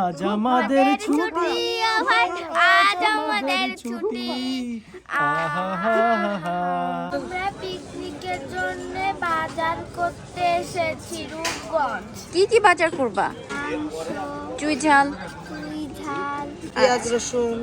আজ আমাদের ছুটি। ও ভাই আজ আমাদের ছুটি। আমরা পিকনিকের জন্য বাজার করতে এসেছি রূপগঞ্জ। কি কি বাজার করবা? চুই ঝাল। চুই ঝাল। পেঁয়াজ রসুন।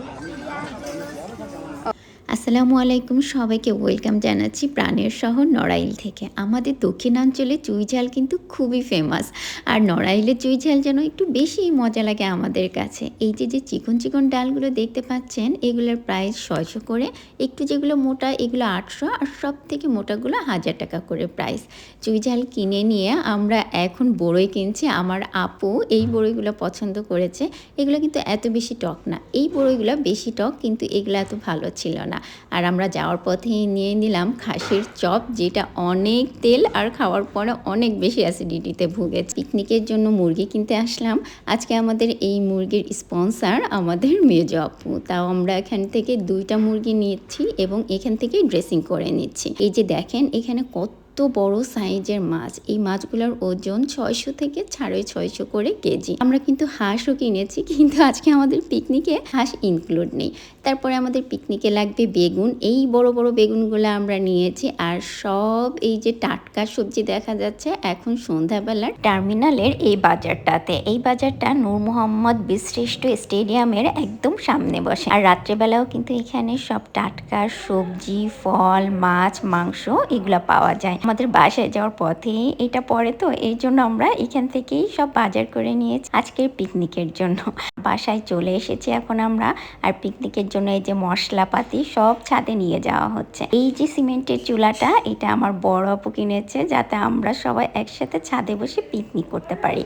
আসসালামু আলাইকুম। সবাইকে ওয়েলকাম জানাচ্ছি প্রাণের শহর নড়াইল থেকে। আমাদের দক্ষিণাঞ্চলে চুইঝাল কিন্তু খুবই ফেমাস আর নড়াইলের চুইঝাল যেন একটু বেশি মজা লাগে আমাদের কাছে। এই যে যে চিকন চিকন ডালগুলো দেখতে পাচ্ছেন, এগুলোর প্রাইস ছয়শো করে। একটু যেগুলো মোটা, এগুলো আটশো। আর সব থেকে মোটাগুলো হাজার টাকা করে প্রাইস। চুইঝাল কিনে নিয়ে আমরা এখন বড়ই কিনছি। আমার আপু এই বড়ইগুলো পছন্দ করেছে। এগুলো কিন্তু এত বেশি টক না। এই বড়ইগুলো বেশি টক, কিন্তু এগুলো এত ভালো ছিল না। আর আমরা যাওয়ার পথে নিয়ে নিলাম খাসির চপ, যেটা অনেক তেল আর খাওয়ার পরে অনেক বেশি অ্যাসিডিটিতে ভুগেছে পিকনিকের জন্য মুরগি কিনতে আসলাম। আজকে আমাদের এই মুরগির স্পন্সার আমাদের মেজ আপু। তাও আমরা এখান থেকে দুইটা মুরগি নিয়েছি এবং এখান থেকে ড্রেসিং করে নিচ্ছি। এই যে দেখেন, এখানে কত বড় সাইজের মাছ, এই মাছগুলোর ওজন ছয়শো থেকে সাড়ে ছয়শো করে কেজি। আমরা কিন্তু হাঁসও কিনেছি, কিন্তু আজকে আমাদের পিকনিকে হাঁস ইনক্লুড নেই। তারপরে আমাদের পিকনিকে লাগবে বেগুন। এই বড় বড় বেগুনগুলো আমরা নিয়েছি, আর সব এই যে টাটকা সবজি দেখা যাচ্ছে এখন সন্ধ্যাবেলার টার্মিনালের এই বাজারটাতে। এই বাজারটা নূর মোহাম্মদ বিশ্রেষ্ঠ স্টেডিয়ামের একদম সামনে বসে। আর রাত্রেবেলাও কিন্তু এখানে সব টাটকা সবজি, ফল, মাছ, মাংস এগুলো পাওয়া যায়। আমাদের বাসায় যাওয়ার পথে এটা পরে তো, এই জন্য আমরা এখান থেকেই সব বাজার করে নিয়েছি আজকের পিকনিকের জন্য। বাসায় চলে এসেছি এখন আমরা, আর পিকনিকের জন্য এই যে মশলাপাতি সব ছাদে নিয়ে যাওয়া হচ্ছে। এই যে সিমেন্টের চুলাটা, এটা আমার বড় আপু কিনেছে যাতে আমরা সবাই একসাথে ছাদে বসে পিকনিক করতে পারি।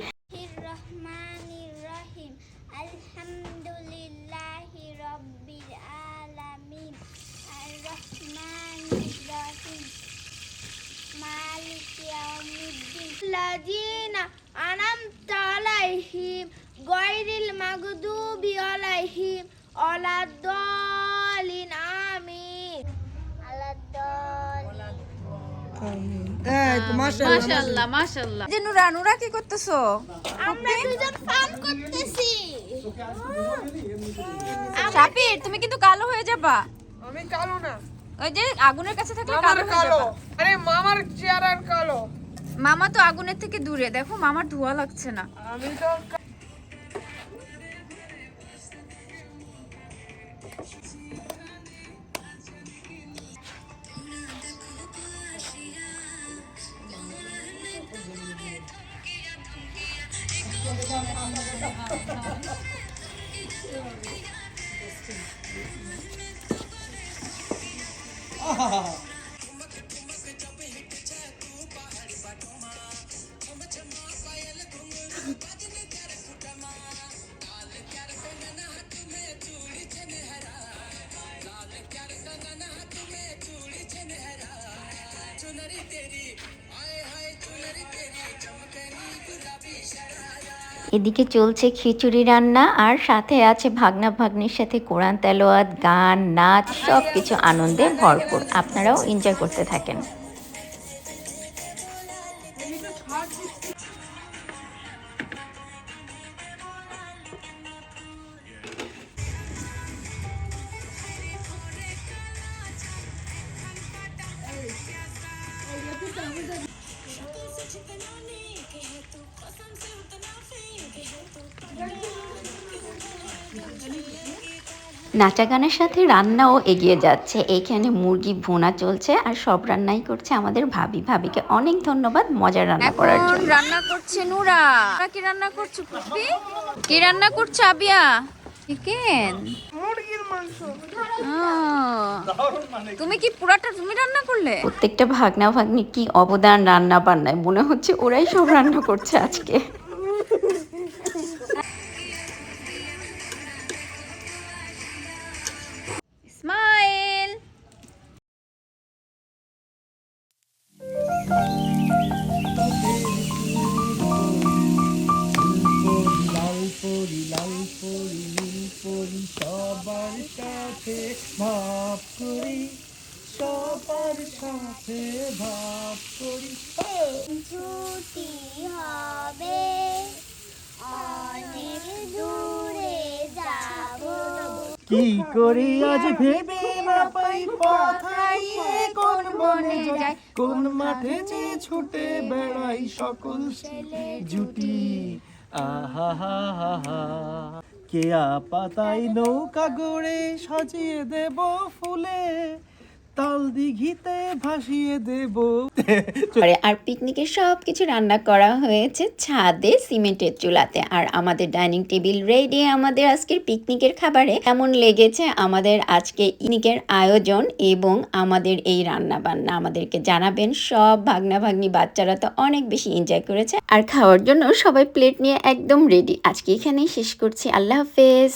ইয়াউমিদ্দিন লাযিনা আনামতা আলাইহিম গায়রিল মাগদুবি আলাইহিম ওয়ালাদ-দালিন আমিন। আলাদ-দালিন। এই তো মাশাআল্লাহ মাশাআল্লাহ মাশাআল্লাহ। যে নুরা নুরা কি করতেছো? আমরা দুজন ফান করতেছি। শাপির তুমি কিন্তু কালো হয়ে যাবা। আমি কালো না। ওই যে আগুনের কাছে থাকলে মামার কালো হয়ে যাবা। আরে মামার চেহারার কালো। মামা তো আগুনের থেকে দূরে দেখো মামার ধোয়া লাগছে না। আমি তো এদিকে চলছে খিচুড়ি রান্না আর সাথে আছে ভাগনা ভাগ্নির সাথে কোরআন তেলোয়াত গান, নাচ সব কিছু আনন্দে ভরপুর। আপনারাও এনজয় করতে থাকেন। নাচা গানের সাথে রান্নাও এগিয়ে যাচ্ছে। এইখানে মুরগি ভুনা চলছে আর সব রান্নাই করছে আমাদের ভাবি। ভাবিকে অনেক ধন্যবাদ মজার রান্না করার জন্য। রান্না করছে নুরা। কি রান্না করছ পুপি কি রান্না করছ আবিয়া? চিকেন? তুমি কি পুরাটা তুমি রান্না করলে? প্রত্যেকটা ভাগনা ভাগ্নি কি অবদান রান্না বান্নায়। মনে হচ্ছে ওরাই সব রান্না করছে আজকে। সাথে ভাব করি। ছুটি হবে অনেক দূরে যাব। কি করি আজ ভেবে না পাই কোন বনে যাই কোন মাঠে যে ছুটে বেড়াই সকল ছেলে জুটি আহা হা হা হা। কেয়া পাতাই নৌকা গড়ে সাজিয়ে দেব ফুলে। তাল দিঘিতে ভাসিয়ে দেব। আর পিকনিকের সব কিছু রান্না করা হয়েছে ছাদে, সিমেন্টের চুলাতে। আর আমাদের ডাইনিং টেবিল রেডি আমাদের আজকের পিকনিকের খাবারে কেমন লেগেছে আমাদের আজকে ইনিকের আয়োজন এবং আমাদের এই রান্না বান্না আমাদেরকে জানাবেন, সব ভাগনা ভাগ্নি বাচ্চারা তো অনেক বেশি এনজয় করেছে। আর খাওয়ার জন্য সবাই প্লেট নিয়ে একদম রেডি আজকে এখানেই শেষ করছি। আল্লাহ হাফেজ।